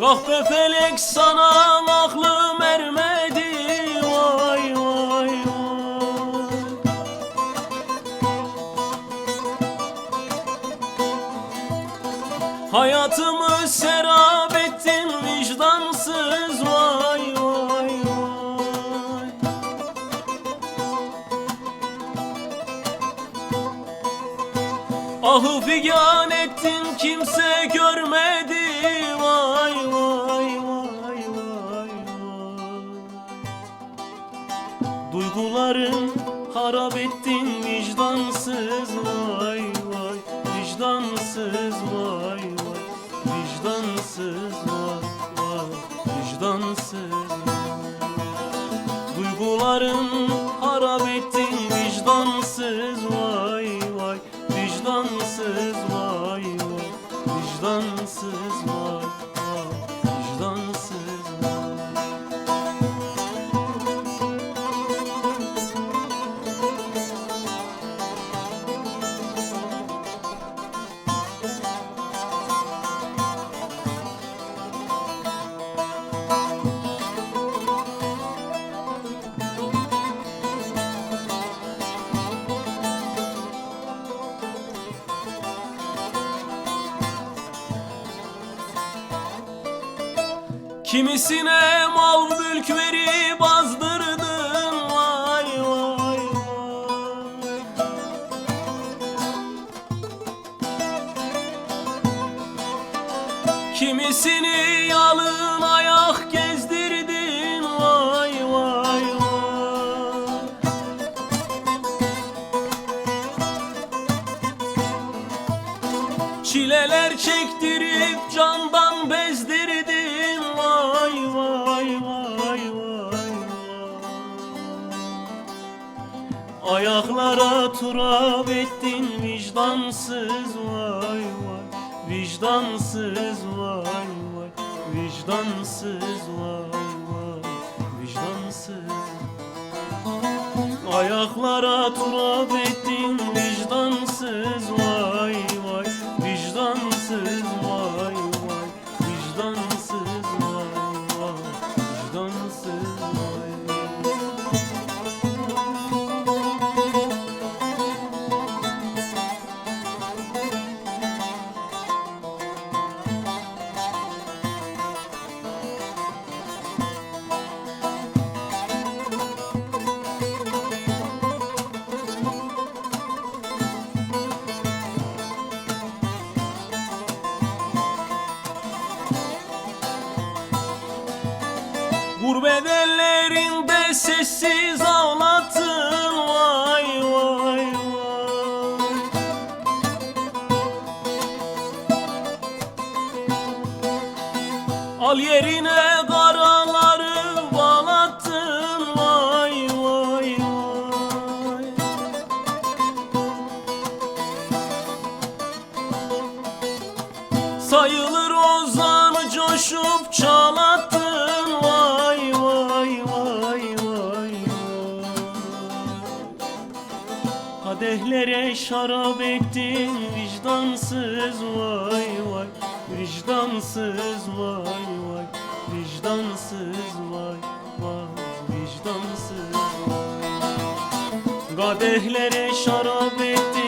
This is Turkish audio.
Kahpe felek sana aklım ermedi. Vay vay vay. Hayatımı serap ettin vicdansız. Vay vay vay. Ahı figan ettin kimse görmedi vay vay vay vay vay Duyguların harap ettin vicdansız. Vay vay Vicdansız. Vay vay Vicdansız. Vay vay Vicdansız. Duyguların harap ettin vicdansız. Vay vay Vicdansız vay Kimisine mal mülk verip azdırdın vay vay vay Kimisini yalın ayak gezdirdin vay vay vay. Çileler çektirip Ayaklara turab ettin vicdansız vay vay. Vicdansız vay vay. Vicdansız vay vay. Vicdansız. Ayaklara turab ettin vicdansız Gurbet ellerinde sessiz ağlattın vay vay vay. Al yerine karaları bağlattın vay vay vay. Sayılır ozanı coşup çalattın Kadehlere şarap ettin vicdansız vay vay. Vicdansız vay vay. Vicdansız vay vay. Vicdansız vay Kadehlere şarap ettin